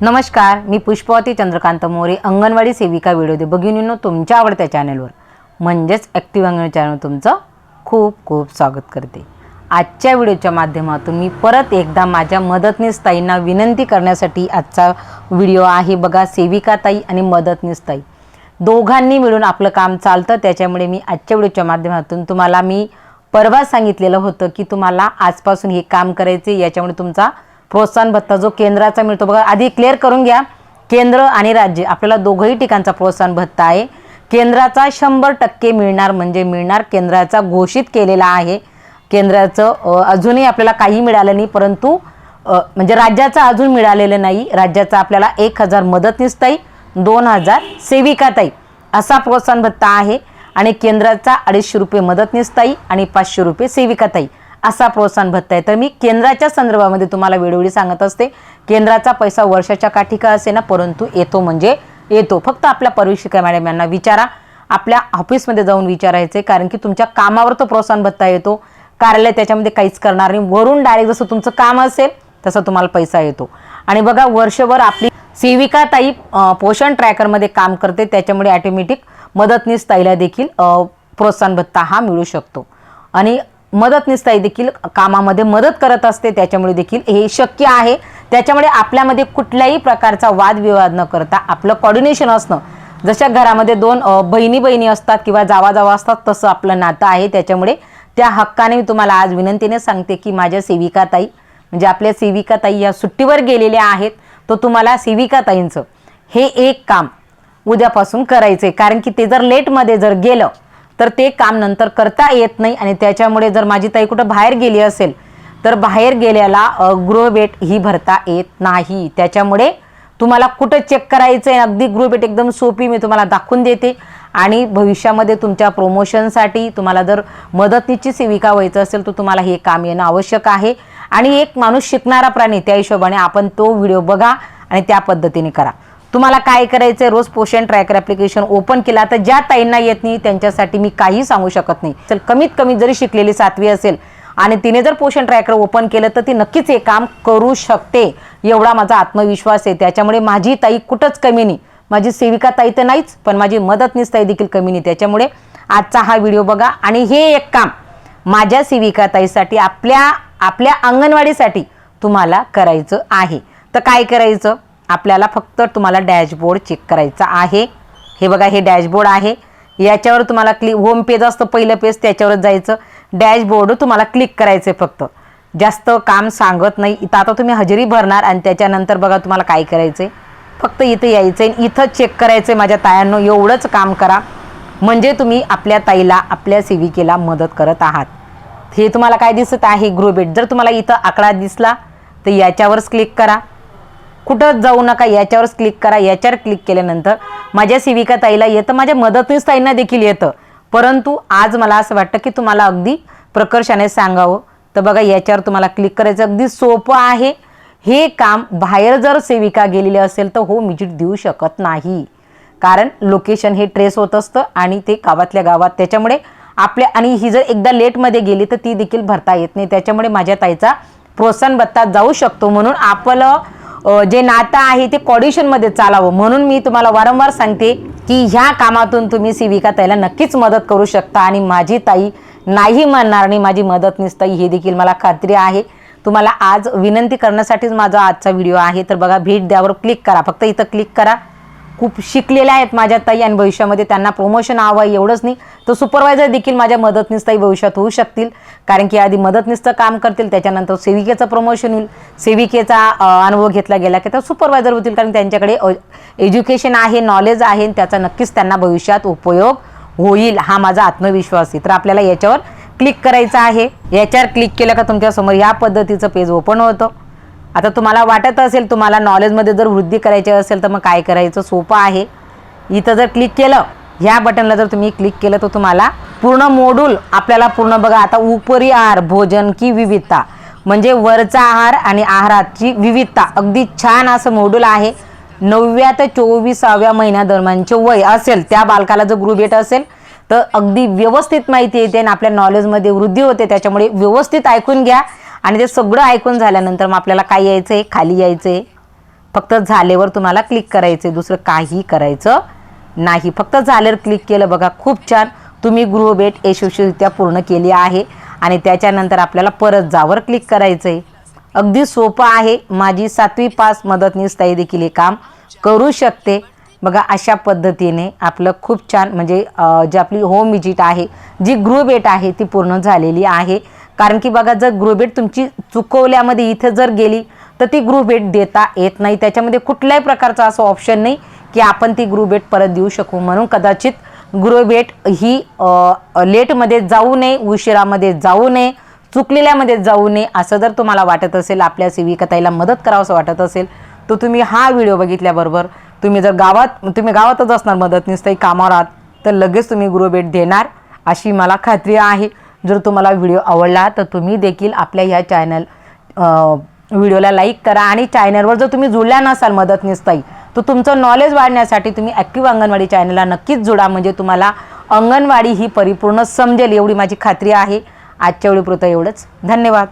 नमस्कार मी पुष्पवती चंद्रकांत मोरे अंगणवाडी सेविका व्हिडिओ दे. भगिनींनो तुमच्या आवडत्या चॅनलवर म्हणजेच ॲक्टिव्ह अंगण चॅनल तुमचं खूप खूप स्वागत करते. आजच्या व्हिडिओच्या माध्यमातून मी परत एकदा माझ्या मदतनीस ताईंना विनंती करण्यासाठी आजचा व्हिडिओ आहे बघा सेविका ताई आणि मदतनीस ताई. दोघांनी मिळून आपलं काम चालतं त्याच्यामुळे मी आजच्या व्हिडिओच्या माध्यमातून तुम्हाला मी परवा सांगितलेलं होतं की तुम्हाला आजपासून हे काम करायचे याच्यामुळे तुमचा प्रोत्साहन भत्ता जो केंद्राचा मिळतो. बघा आधी क्लिअर करून घ्या. केंद्र आणि राज्य आपल्याला दोघंही ठिकाणचा प्रोत्साहन भत्ता आहे. केंद्राचा शंभर टक्के मिळणार म्हणजे मिळणार केंद्राचा घोषित केलेला आहे. केंद्राचं अजूनही आपल्याला काही मिळालं नाही परंतु म्हणजे राज्याचा अजून मिळालेलं नाही. राज्याचा आपल्याला एक हजार मदतनीसताई दोन हजार सेविकाताई असा प्रोत्साहन भत्ता आहे. आणि केंद्राचा अडीचशे रुपये मदतनीसताई आणि पाचशे रुपये सेविकाताई. असा प्रोत्साहन भत्ता आहे तर मी केंद्राच्या संदर्भामध्ये तुम्हाला वेळोवेळी सांगत असते केंद्राचा पैसा वर्षाच्या काठी का असे ना परंतु येतो म्हणजे येतो. फक्त आपल्या परीक्षिका मॅडम यांना विचारा. आपल्या ऑफिसमध्ये जाऊन विचारायचे कारण की तुमच्या कामावर तो प्रोत्साहन भत्ता येतो. कार्यालय त्याच्यामध्ये काहीच करणार नाही. वरून डायरेक्ट जसं तुमचं काम असेल तसं तुम्हाला पैसा येतो. आणि बघा वर्षभर आपली सेविका ताई पोषण ट्रॅकरमध्ये काम करते. त्याच्यामुळे ॲटोमॅटिक मदतनीस ताईला देखील प्रोत्साहन भत्ता हा मिळू शकतो. आणि मदतनीसताई देखील कामामध्ये मदत करत असते त्याच्यामुळे देखील हे शक्य आहे. त्याच्यामुळे आपल्यामध्ये कुठल्याही प्रकारचा वादविवाद न करता आपलं कॉर्डिनेशन असणं जशा घरामध्ये दोन बहिणी बहिणी असतात किंवा जावा जावा असतात तसं आपलं नातं आहे. त्याच्यामुळे त्या हक्काने मी तुम्हाला आज विनंतीने सांगते की माझ्या सेविकाताई म्हणजे आपल्या सेविकाताई या सुट्टीवर गेलेल्या आहेत तर तुम्हाला सेविकाताईंचं हे एक काम उद्यापासून करायचं आहे कारण की ते जर लेटमध्ये जर गेलं तर ते काम नंतर करता येत नाही आणि त्याच्यामुळे जर माझी ताई कुठं बाहेर गेली असेल तर बाहेर गेल्याला गृहभेट ही भरता येत नाही. त्याच्यामुळे तुम्हाला कुठं चेक करायचं आहे अगदी गृहभेट एकदम सोपी मी तुम्हाला दाखवून देते. आणि भविष्यामध्ये तुमच्या प्रोमोशनसाठी तुम्हाला जर मदतीची सेविका व्हायचं असेल तर तुम्हाला हे काम येणं आवश्यक आहे. आणि एक माणूस शिकणारा प्राणी त्या हिशोबाने आपण तो व्हिडिओ बघा आणि त्या पद्धतीने करा. तुम्हाला काय करायचं आहे रोज पोषण ट्रॅकर ॲप्लिकेशन ओपन केला तर ज्या ताईंना येत नाही त्यांच्यासाठी मी काही सांगू शकत नाही. चल कमीत कमी जरी शिकलेली सातवी असेल आणि तिने जर पोषण ट्रॅकर ओपन केलं तर ती नक्कीच हे काम करू शकते. एवढा माझा आत्मविश्वास आहे. त्याच्यामुळे माझी ताई कुठंच कमी नाही. माझी सेविका ताई तर नाहीच पण माझी मदतनीस ताई देखील कमी नाही. त्याच्यामुळे आजचा हा व्हिडिओ बघा. आणि हे एक काम माझ्या सेविका ताईसाठी आपल्या आपल्या अंगणवाडीसाठी तुम्हाला करायचं आहे. तर काय करायचं? आपल्याला फक्त तुम्हाला डॅशबोर्ड चेक करायचा आहे. हे बघा हे डॅशबोर्ड आहे. याच्यावर तुम्हाला क्लिक होम पेज असतं पहिलं पेज त्याच्यावरच जायचं. डॅशबोर्ड तुम्हाला क्लिक करायचं आहे फक्त. जास्त काम सांगत नाही. इथं आता तुम्ही हजेरी भरणार आणि त्याच्यानंतर बघा तुम्हाला काय करायचं आहे फक्त इथं यायचं आहे इथं चेक करायचं आहे माझ्या तायांनो एवढंच काम करा. म्हणजे तुम्ही आपल्या ताईला आपल्या सेविकेला मदत करत आहात. हे तुम्हाला काय दिसत आहे? गृहभेट. जर तुम्हाला इथं आकडा दिसला तर याच्यावरच क्लिक करा. कुठं जाऊ नका याच्यावरच क्लिक करा याच्यावर क्लिक केल्यानंतर माझ्या सेविका ताईला येतं माझ्या मदतनीस ताईंना देखील येतं. परंतु आज मला असं वाटतं की तुम्हाला अगदी प्रकर्षाने सांगावं. तर बघा याच्यावर तुम्हाला क्लिक करायचं अगदी सोपं आहे. हे काम बाहेर जर सेविका गेलेली असेल तर हो विजिट देऊ शकत नाही. कारण लोकेशन हे ट्रेस होत असतं आणि ते गावातल्या गावात. त्याच्यामुळे आपल्या आणि ही जर एकदा लेटमध्ये गेली तर ती देखील भरता येत नाही. त्याच्यामुळे माझ्या ताईचा प्रोत्साहन भत्ता जाऊ शकतो म्हणून आपलं जे नातं आहे ते कॉडिशनमध्ये चालावं. म्हणून मी तुम्हाला वारंवार सांगते की ह्या कामातून तुम्ही सेविका ताईला नक्कीच मदत करू शकता आणि माझी ताई नाही म्हणणार आणि माझी मदतनीस ताई हे देखील मला खात्री आहे. तुम्हाला आज विनंती करण्यासाठीच माझा आजचा व्हिडिओ आहे. तर बघा भेट द्यावर क्लिक करा. फक्त इथं क्लिक करा. खूप शिकलेल्या आहेत माझ्या ताई आणि भविष्यामध्ये त्यांना प्रमोशन हवं आहे एवढंच नाही. तर सुपरवायझर देखील माझ्या मदतनीस ताई भविष्यात होऊ शकतील. कारण की आधी मदतनीसचं काम करतील त्याच्यानंतर सेविकेचं प्रमोशन होईल. सेविकेचा अनुभव घेतला गेला की तर सुपरवायझर होतील कारण त्यांच्याकडे एज्युकेशन आहे नॉलेज आहे आणि त्याचा नक्कीच त्यांना भविष्यात उपयोग होईल हा माझा आत्मविश्वास आहे. तर आपल्याला याच्यावर क्लिक करायचं आहे. याच्यावर क्लिक केलं का तुमच्यासमोर या पद्धतीचं पेज ओपन होतं. आता तुम्हाला वाटत असेल तुम्हाला नॉलेजमध्ये जर वृद्धी करायची असेल तर मग काय करायचं? सोपं आहे. इथं जर क्लिक केलं ह्या बटनला जर तुम्ही क्लिक केलं तर तुम्हाला पूर्ण मोडूल आपल्याला पूर्ण बघा आता उपरी आहार भोजन की विविधता. म्हणजे वरचा आहार आणि आहाराची विविधता. अगदी छान असं मोडूल आहे. नवव्या ते चोवीसाव्या महिन्यादरम्यानचे वय असेल त्या बालकाला जर गृहभेट असेल तर अगदी व्यवस्थित माहिती येते आणि आपल्या नॉलेजमध्ये वृद्धी होते. त्याच्यामुळे व्यवस्थित ऐकून घ्या. आणि ते सगळं ऐकून झाल्यानंतर मग आपल्याला काय यायचं आहे खाली यायचं आहे फक्त झालेवर तुम्हाला क्लिक करायचं आहे दुसरं काही करायचं नाही. फक्त झाल्यावर क्लिक केलं बघा खूप छान. तुम्ही गृहभेट यशस्वीरित्या पूर्ण केली आहे आणि त्याच्यानंतर आपल्याला परत जावर क्लिक करायचं आहे अगदी सोपं आहे. माझी सातवी पास मदतनीस ताई देखील हे काम करू शकते. बघा अशा पद्धतीने आपलं खूप छान म्हणजे जी आपली होम विजिट आहे जी गृहभेट आहे ती पूर्ण झालेली आहे. कारण की बघा जर गृहभेट तुमची चुकवल्यामध्ये इथं जर गेली तर ती गृहभेट देता येत नाही. त्याच्यामध्ये कुठल्याही प्रकारचं असं ऑप्शन नाही की आपण ती गृहभेट परत देऊ शकू. म्हणून कदाचित गृहभेट ही लेटमध्ये जाऊ नये उशिरामध्ये जाऊ नये चुकलेल्यामध्ये जाऊ नये असं जर तुम्हाला वाटत असेल आपल्या सेविकताईला मदत करावंसं वाटत असेल तर तुम्ही हा व्हिडिओ बघितल्याबरोबर तुम्ही जर गावात तुम्ही गावातच असणार मदतनीस ताई कामावर आहात तर लगेच तुम्ही गृहभेट देणार अशी मला खात्री आहे. जर तुम्हाला व्हिडिओ आवडला तर तुम्ही देखील आपल्या ह्या चॅनल व्हिडिओला लाईक करा आणि चॅनलवर जर तुम्ही जुळल्या नसाल मदतनीस ताई तर तुमचं नॉलेज वाढण्यासाठी तुम्ही ॲक्टिव्ह अंगणवाडी चॅनलला नक्कीच जुडा म्हणजे तुम्हाला अंगणवाडी ही परिपूर्ण समजेल एवढी माझी खात्री आहे. आजच्या वेळीपुरतं एवढंच. धन्यवाद.